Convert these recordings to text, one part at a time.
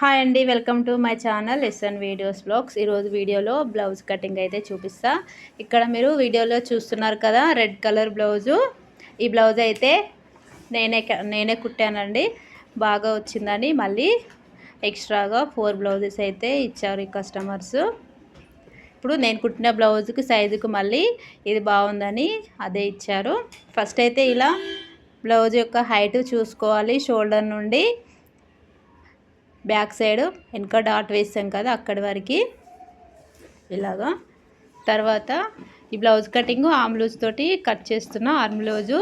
Hi అండి welcome to my channel SN videos blogs ఈరోజు వీడియోలో బ్లౌజ్ కటింగ్ అయితే చూపిస్తా. ఇక్కడ మీరు వీడియోలో చూస్తున్నారు కదా రెడ్ కలర్ బ్లౌజు ఈ బ్లౌజ్ అయితే నేనే నేనే కుట్టానండి. బాగా వచ్చిందని మళ్ళీ ఎక్స్ట్రాగా ఫోర్ బ్లౌజెస్ అయితే ఇచ్చారు ఈ కస్టమర్స్ ఇప్పుడు నేను కుట్టిన బ్లౌజ్కి సైజుకు మళ్ళీ ఇది బాగుందని అదే ఇచ్చారు. ఫస్ట్ అయితే ఇలా బ్లౌజ్ యొక్క హైట్ చూసుకోవాలి షోల్డర్ నుండి. బ్యాక్ సైడ్ వెనక డాట్ వేసాం కదా అక్కడి వరకు. ఇలాగా. తర్వాత ఈ బ్లౌజ్ కటింగ్ ఆమ్లూజ్ తోటి కట్ చేస్తున్న ఆర్మ్లూజు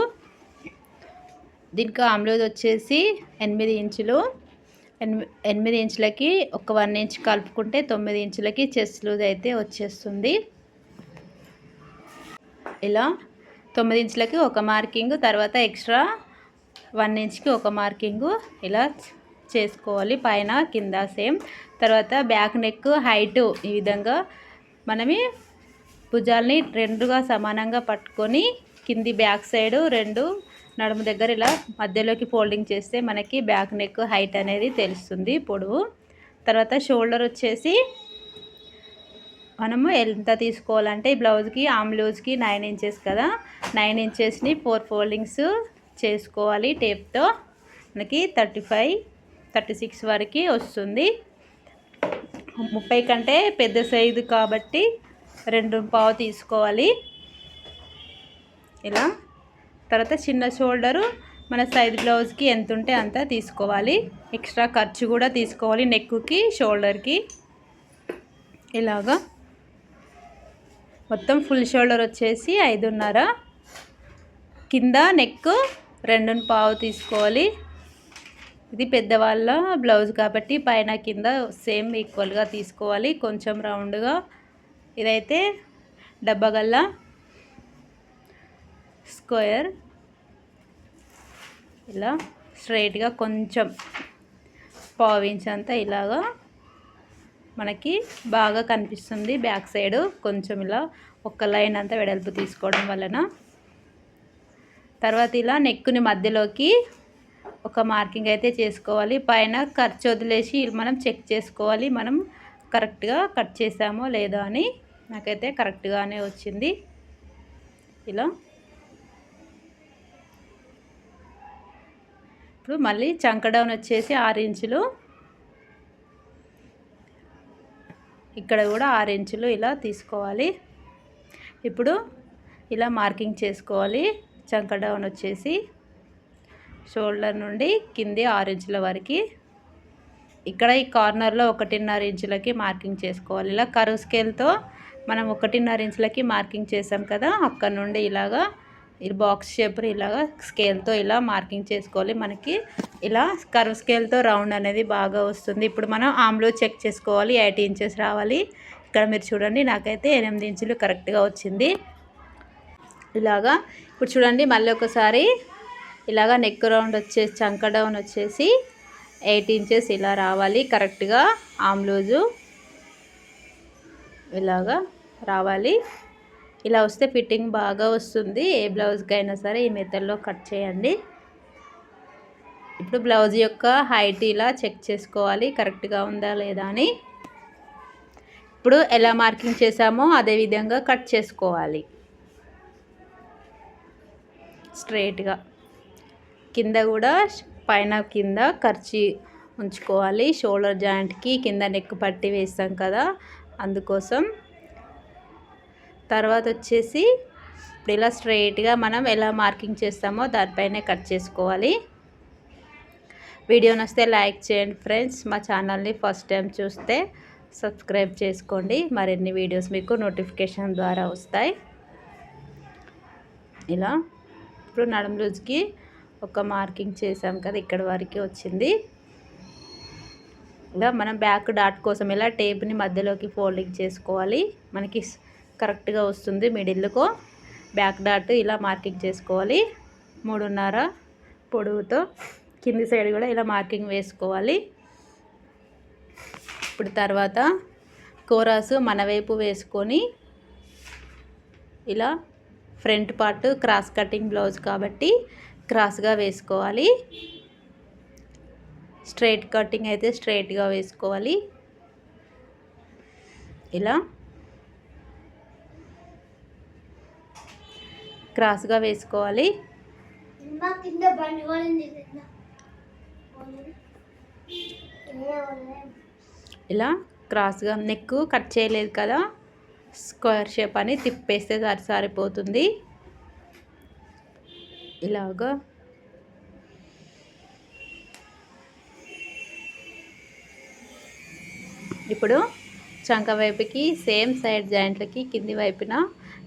దీనికి ఆమ్లూజ్ వచ్చేసి ఎనిమిది ఇంచులు. ఎనిమిది ఇంచులకి ఒక వన్ ఇంచ్ కలుపుకుంటే తొమ్మిది ఇంచులకి చెస్ట్ లూజ్ అయితే వచ్చేస్తుంది. ఇలా తొమ్మిది ఇంచులకి ఒక మార్కింగ్ తర్వాత ఎక్స్ట్రా వన్ ఇంచ్కి ఒక మార్కింగు. ఇలా చేసుకోవాలి పైన కింద సేమ్. తర్వాత బ్యాక్ నెక్ హైట్ ఈ విధంగా మనమి భుజాల్ని రెండుగా సమానంగా పట్టుకొని కింది బ్యాక్ సైడ్ రెండు నడుము దగ్గర ఇలా మధ్యలోకి ఫోల్డింగ్ చేస్తే మనకి బ్యాక్ నెక్ హైట్ అనేది తెలుస్తుంది పొడవు. తర్వాత షోల్డర్ వచ్చేసి మనము ఎంత తీసుకోవాలంటే ఈ బ్లౌజ్కి ఆమ్ లూజ్కి నైన్ ఇంచెస్ కదా. నైన్ ఇంచెస్ని ఫోర్ ఫోల్డింగ్స్ చేసుకోవాలి టేప్తో. మనకి థర్టీ ఫైవ్ థర్టీ సిక్స్ వరకు వస్తుంది. ముప్పై కంటే పెద్ద సైజు కాబట్టి రెండు పావు తీసుకోవాలి. ఇలా. తర్వాత చిన్న షోల్డరు మన సైజ్ బ్లౌజ్కి ఎంత ఉంటే అంత తీసుకోవాలి. ఎక్స్ట్రా ఖర్చు కూడా తీసుకోవాలి నెక్కుకి షోల్డర్కి. ఇలాగా. మొత్తం ఫుల్ షోల్డర్ వచ్చేసి ఐదున్నర. కింద నెక్ రెండు పావు తీసుకోవాలి. ఇది పెద్దవాళ్ళ బ్లౌజ్ కాబట్టి పైన కింద సేమ్ ఈక్వల్గా తీసుకోవాలి. కొంచెం రౌండ్గా. ఇదైతే డబ్బగల్ల స్క్వేర్. ఇలా స్ట్రైట్గా కొంచెం పావించంతా ఇలాగా మనకి బాగా కనిపిస్తుంది బ్యాక్ సైడ్. కొంచెం ఇలా ఒక్క లైన్ అంతా వెడల్పు తీసుకోవడం వలన. తర్వాత ఇలా నెక్కుని మధ్యలోకి ఒక మార్కింగ్ అయితే చేసుకోవాలి. పైన ఖర్చు వదిలేసి మనం చెక్ చేసుకోవాలి. మనం కరెక్ట్గా కట్ చేసామో లేదో అని నాకైతే కరెక్ట్గానే వచ్చింది. ఇలా. ఇప్పుడు మళ్ళీ చంక డౌన్ వచ్చేసి ఆరు ఇంచులు. ఇక్కడ కూడా ఆరు ఇంచులు ఇలా తీసుకోవాలి. ఇప్పుడు ఇలా మార్కింగ్ చేసుకోవాలి. చంక డౌన్ వచ్చేసి షోల్డర్ నుండి కింది ఆరు ఇంచుల వరకు. ఇక్కడ ఈ కార్నర్లో ఒకటిన్నర ఇంచులకి మార్కింగ్ చేసుకోవాలి. ఇలా కరువు స్కేల్తో మనం ఒకటిన్నర ఇంచులకి మార్కింగ్ చేసాం కదా అక్కడ నుండి ఇలాగా ఈ బాక్స్ షేప్ ఇలాగా స్కేల్తో ఇలా మార్కింగ్ చేసుకోవాలి. మనకి ఇలా కర్వ్ స్కేల్తో రౌండ్ అనేది బాగా వస్తుంది. ఇప్పుడు మనం ఆమ్లో చెక్ చేసుకోవాలి ఎయిట్ ఇంచెస్ రావాలి. ఇక్కడ మీరు చూడండి నాకైతే ఎనిమిది ఇంచులు కరెక్ట్గా వచ్చింది. ఇలాగా ఇప్పుడు చూడండి మళ్ళీ ఒకసారి ఇలాగ నెక్ రౌండ్ వచ్చేసి చంక డౌన్ వచ్చేసి ఎయిట్ ఇంచెస్ ఇలా రావాలి. కరెక్ట్గా ఆమ్ లూజు ఇలాగా రావాలి. ఇలా వస్తే ఫిట్టింగ్ బాగా వస్తుంది. ఏ బ్లౌజ్కి అయినా సరే ఈ మెథడ్లో కట్ చేయండి. ఇప్పుడు బ్లౌజ్ యొక్క హైట్ ఇలా చెక్ చేసుకోవాలి. కరెక్ట్గా ఉందా లేదా అని. ఇప్పుడు ఎలా మార్కింగ్ చేసామో అదే విధంగా కట్ చేసుకోవాలి. స్ట్రైట్గా కింద కూడా పైన కింద ఖర్చు ఉంచుకోవాలి. షోల్డర్ జాయింట్కి కింద నెక్ పట్టి వేస్తాం కదా అందుకోసం. తర్వాత వచ్చేసి ఇప్పుడు ఇలా స్ట్రైట్గా మనం ఎలా మార్కింగ్ చేస్తామో దానిపైనే కట్ చేసుకోవాలి. వీడియో నస్తే లైక్ చేయండి ఫ్రెండ్స్. మా ఛానల్ని ఫస్ట్ టైం చూస్తే సబ్స్క్రైబ్ చేసుకోండి. మరిన్ని వీడియోస్ మీకు నోటిఫికేషన్ ద్వారా వస్తాయి. ఇలా ఇప్పుడు నడుము రోజుకి ఒక మార్కింగ్ చేసాం కదా ఇక్కడ వరకు వచ్చింది. ఇలా మనం బ్యాక్ డాట్ కోసం ఇలా టేప్ని మధ్యలోకి ఫోల్డింగ్ చేసుకోవాలి. మనకి కరెక్ట్గా వస్తుంది మిడిల్కు. బ్యాక్ డాట్ ఇలా మార్కింగ్ చేసుకోవాలి. మూడున్నర పొడవుతో కింది సైడ్ కూడా ఇలా మార్కింగ్ వేసుకోవాలి. ఇప్పుడు తర్వాత కోరాసు మన వైపు వేసుకొని ఇలా front part cross cutting blouse కాబట్టి క్రాస్గా వేసుకోవాలి. స్ట్రైట్ కటింగ్ అయితే స్ట్రైట్గా వేసుకోవాలి. ఇలా క్రాస్గా వేసుకోవాలి. ఇలా క్రాస్గా నెక్ కట్ చేయలేదు కదా. స్క్వేర్ షేప్ అని తిప్పేస్తే సరి సరిపోతుంది. ఇలాగా. ఇప్పుడు చంక వైపుకి సేమ్ సైడ్ జాయింట్లకి కింది వైపున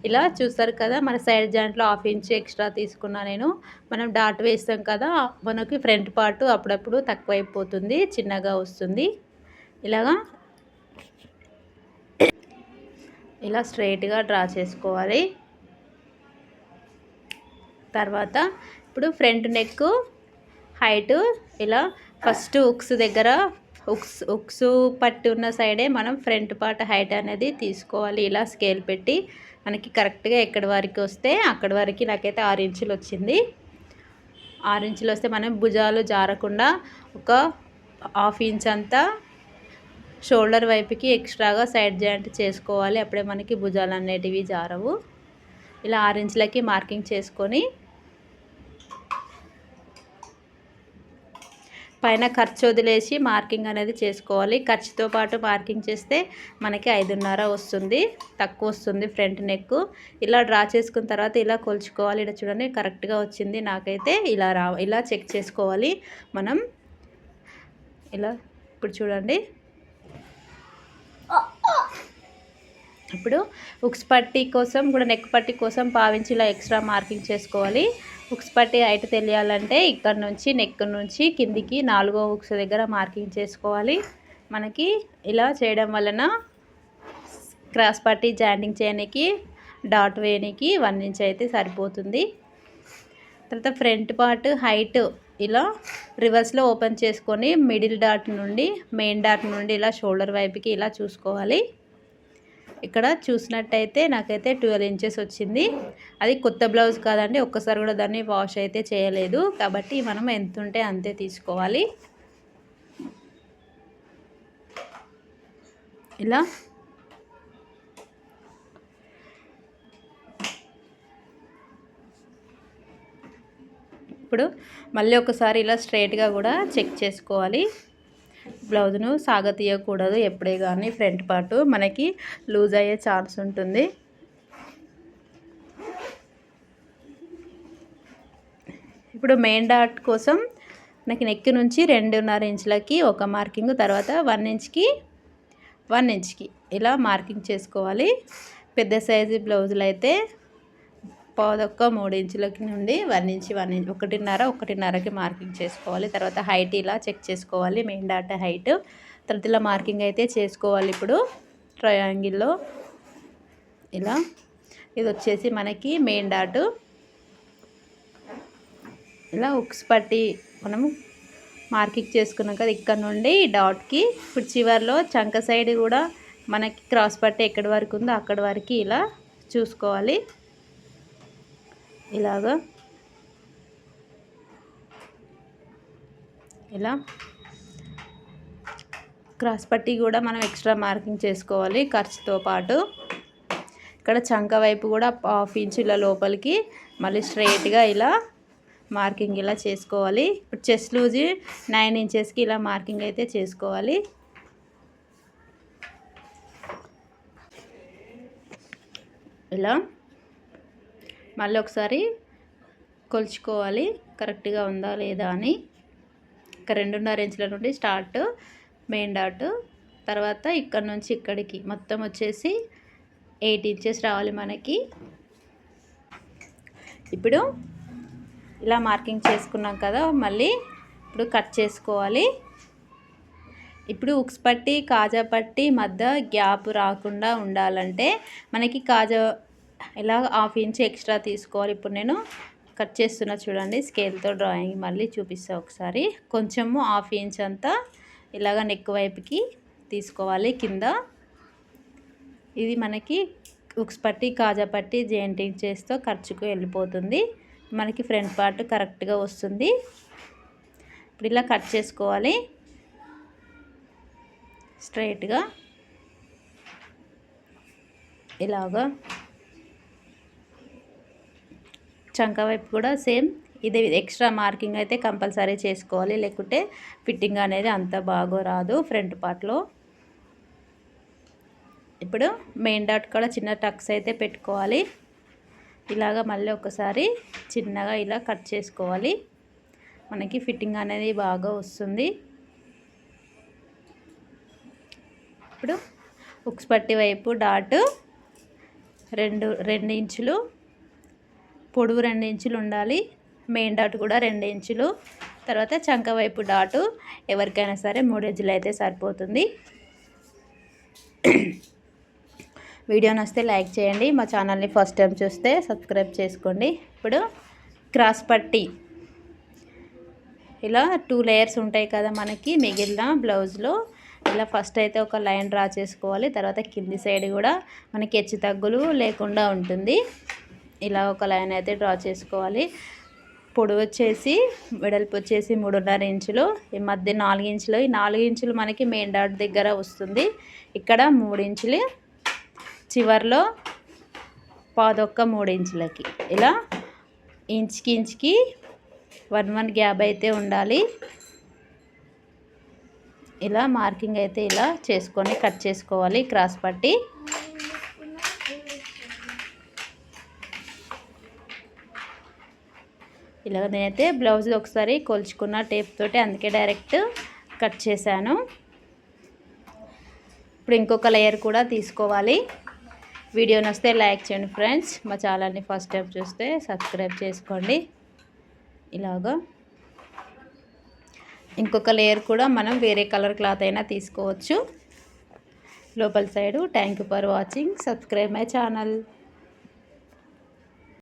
ఇలా చూస్తారు కదా మన సైడ్ జాయింట్లో హాఫ్ ఇంచ్ ఎక్స్ట్రా తీసుకున్నా నేను. మనం డాట్ వేస్తాం కదా మనకి ఫ్రంట్ పార్ట్ అప్పుడప్పుడు తక్కువైపోతుంది చిన్నగా వస్తుంది. ఇలాగా. ఇలా స్ట్రైట్గా డ్రా చేసుకోవాలి. తర్వాత ఇప్పుడు ఫ్రంట్ నెక్ హైట్ ఇలా ఫస్ట్ ఉక్స్ దగ్గర ఉక్స్ ఉక్స్ పట్టి ఉన్న సైడే మనం ఫ్రంట్ పార్ట్ హైట్ అనేది తీసుకోవాలి. ఇలా స్కేల్ పెట్టి మనకి కరెక్ట్గా ఎక్కడి వరకు వస్తే అక్కడి వరకు నాకైతే ఆరు ఇంచులు వచ్చింది. ఆరు ఇంచులు వస్తే మనం భుజాలు జారకుండా ఒక హాఫ్ ఇంచ్ అంతా షోల్డర్ వైపుకి ఎక్స్ట్రాగా సైడ్ జాయింట్ చేసుకోవాలి. అప్పుడే మనకి భుజాలు అనేటివి జారవు. ఇలా ఆరు ఇంచులకి మార్కింగ్ చేసుకొని పైన ఖర్చు వదిలేసి మార్కింగ్ అనేది చేసుకోవాలి. ఖర్చుతో పాటు మార్కింగ్ చేస్తే మనకి ఐదున్నర వస్తుంది. తక్కువ వస్తుంది ఫ్రంట్ నెక్ ఇలా డ్రా చేసుకున్న తర్వాత ఇలా కొలుచుకోవాలి. ఇలా చూడండి కరెక్ట్గా వచ్చింది. నాకైతే ఇలా రా ఇలా చెక్ చేసుకోవాలి. మనం ఇలా ఇప్పుడు చూడండి. ఇప్పుడు ఉక్స్ పట్టీ కోసం కూడా నెక్ పట్టీ కోసం పావించి ఇలా ఎక్స్ట్రా మార్కింగ్ చేసుకోవాలి. ఉక్స్ పట్టి హైట్ తెలియాలంటే ఇక్కడ నుంచి నెక్ నుంచి కిందికి నాలుగో ఉక్స్ దగ్గర మార్కింగ్ చేసుకోవాలి. మనకి ఇలా చేయడం వలన క్రాస్ పట్టి జాయింటింగ్ చేయడానికి డాట్ వేయడానికి వన్ ఇంచ్ అయితే సరిపోతుంది. తర్వాత ఫ్రంట్ పార్ట్ హైట్ ఇలా రివర్స్లో ఓపెన్ చేసుకొని మిడిల్ డాట్ నుండి మెయిన్ డాట్ నుండి ఇలా షోల్డర్ వైపుకి ఇలా చూసుకోవాలి. ఇక్కడ చూసినట్టయితే నాకైతే ట్వెల్వ్ ఇంచెస్ వచ్చింది. అది కొత్త బ్లౌజ్ కాదండి ఒక్కసారి కూడా దాన్ని వాష్ అయితే చేయలేదు. కాబట్టి మనం ఎంత ఉంటే అంతే తీసుకోవాలి. ఇలా. ఇప్పుడు మళ్ళీ ఒకసారి ఇలా స్ట్రైట్గా కూడా చెక్ చేసుకోవాలి. బ్లౌజ్ను సాగతీయకూడదు ఎప్పుడే కానీ ఫ్రంట్ పార్ట్ మనకి లూజ్ అయ్యే ఛాన్స్ ఉంటుంది. ఇప్పుడు మెయిన్ డాట్ కోసం మనకి నెక్ నుంచి రెండున్నర ఇంచులకి ఒక మార్కింగ్ తర్వాత వన్ ఇంచ్కి వన్ ఇంచ్కి ఇలా మార్కింగ్ చేసుకోవాలి. పెద్ద సైజు బ్లౌజులు అయితే పాదొక్క మూడు ఇంచులకి నుండి వన్ ఇంచ్ వన్ ఇంచ్ ఒకటిన్నర ఒకటిన్నరకి మార్కింగ్ చేసుకోవాలి. తర్వాత హైట్ ఇలా చెక్ చేసుకోవాలి మెయిన్ డాట్ హైట్. తర్వాత ఇలా మార్కింగ్ అయితే చేసుకోవాలి ఇప్పుడు. ట్రయాంగిల్లో ఇలా. ఇది వచ్చేసి మనకి మెయిన్ డాట్. ఇలా ఉక్స్ పట్టి మనము మార్కింగ్ చేసుకున్నాం కదా ఇక్కడ నుండి డాట్కి. ఇప్పుడు చివరిలో చంక సైడ్ కూడా మనకి క్రాస్ పట్టి ఎక్కడి వరకు ఉందో అక్కడి వరకు ఇలా చూసుకోవాలి. ఇలాగా. ఇలా. క్రాస్ పట్టి కూడా మనం ఎక్స్ట్రా మార్కింగ్ చేసుకోవాలి ఖర్చుతో పాటు. ఇక్కడ చంక వైపు కూడా హాఫ్ ఇంచుల లోపలికి మళ్ళీ స్ట్రైట్గా ఇలా మార్కింగ్ ఇలా చేసుకోవాలి. ఇప్పుడు చెస్ట్ లూజీ నైన్ ఇంచెస్కి ఇలా మార్కింగ్ అయితే చేసుకోవాలి. ఇలా. మళ్ళీ ఒకసారి కొలుచుకోవాలి. కరెక్ట్గా ఉందా లేదా అని. ఒక రెండున్నర ఇంచుల నుండి స్టార్ట్ మెయిన్ డాట్. తర్వాత ఇక్కడ నుంచి ఇక్కడికి మొత్తం వచ్చేసి ఎయిట్ ఇంచెస్ రావాలి మనకి. ఇప్పుడు ఇలా మార్కింగ్ చేసుకున్నాం కదా మళ్ళీ ఇప్పుడు కట్ చేసుకోవాలి. ఇప్పుడు ఉక్స్ పట్టి కాజా పట్టి మధ్య గ్యాప్ రాకుండా ఉండాలంటే మనకి కాజా ఇలా హాఫ్ ఇంచ్ ఎక్స్ట్రా తీసుకోవాలి? ఇప్పుడు నేను కట్ చేస్తున్నా చూడండి స్కేల్తో డ్రాయింగ్ మళ్ళీ చూపిస్తా ఒకసారి. కొంచెము హాఫ్ ఇంచ్ అంతా ఇలాగ నెక్ వైపుకి తీసుకోవాలి కింద. ఇది మనకి ఉక్స్ పట్టి కాజా పట్టి జెయింటింగ్ చేస్తూ ఖర్చుకు వెళ్ళిపోతుంది. మనకి ఫ్రంట్ పార్ట్ కరెక్ట్గా వస్తుంది. ఇప్పుడు ఇలా కట్ చేసుకోవాలి. స్ట్రైట్గా ఇలాగా చంక వైపు కూడా సేమ్. ఇది ఎక్స్ట్రా మార్కింగ్ అయితే కంపల్సరీ చేసుకోవాలి. లేకుంటే ఫిట్టింగ్ అనేది అంత బాగో రాదు ఫ్రంట్ పార్ట్లో. ఇప్పుడు మెయిన్ డాట్ కూడా చిన్న టక్స్ అయితే పెట్టుకోవాలి. ఇలాగ మళ్ళీ ఒకసారి చిన్నగా ఇలా కట్ చేసుకోవాలి. మనకి ఫిట్టింగ్ అనేది బాగా వస్తుంది. ఇప్పుడు ఉక్స్ పట్టి వైపు డాట్ రెండు రెండు ఇంచులు పొడవు రెండు ఇంచులు ఉండాలి. మెయిన్ డాట్ కూడా రెండు ఇంచులు. తర్వాత చంక వైపు డాటు. ఎవరికైనా సరే మూడు ఇంచులు అయితే సరిపోతుంది. వీడియో నచ్చితే లైక్ చేయండి. మా ఛానల్ని ఫస్ట్ టైం చూస్తే సబ్స్క్రైబ్ చేసుకోండి. ఇప్పుడు క్రాస్ పట్టి. ఇలా టూ లేయర్స్ ఉంటాయి కదా మనకి మిగిలిన బ్లౌజ్లో. ఇలా ఫస్ట్ అయితే ఒక లైన్ డ్రా చేసుకోవాలి. తర్వాత కింది సైడ్ కూడా మనకి హెచ్చు తగ్గులు లేకుండా ఉంటుంది. ఇలా ఒక లైన్ అయితే డ్రా చేసుకోవాలి. పొడవు వచ్చేసి వెడల్పు వచ్చేసి మూడున్నర ఇంచులు. ఈ మధ్య నాలుగు ఇంచులు. ఈ నాలుగు ఇంచులు మనకి మెయిన్ డాట్ దగ్గర వస్తుంది. ఇక్కడ మూడు ఇంచులు. చివర్లో పాదొక్క మూడు ఇంచులకి. ఇలా ఇంచుకి ఇంచుకి వన్ వన్ గ్యాప్ అయితే ఉండాలి. ఇలా మార్కింగ్ అయితే ఇలా చేసుకొని కట్ చేసుకోవాలి. క్రాస్ పట్టి ఇలా నేనైతే బ్లౌజ్ ఒకసారి కొలుచుకున్న టేప్ తోటి అందుకే డైరెక్ట్ కట్ చేశాను. ఇప్పుడు ఇంకొక లేయర్ కూడా తీసుకోవాలి. వీడియో నచ్చితే లైక్ చేయండి ఫ్రెండ్స్ మా ఛానల్ని ఫస్ట్ టైం చూస్తే సబ్స్క్రైబ్ చేసుకోండి. ఇలాగా. ఇంకొక లేయర్ కూడా మనం వేరే కలర్ క్లాత్ అయినా తీసుకోవచ్చు. లోపల side thank you for watching subscribe my channel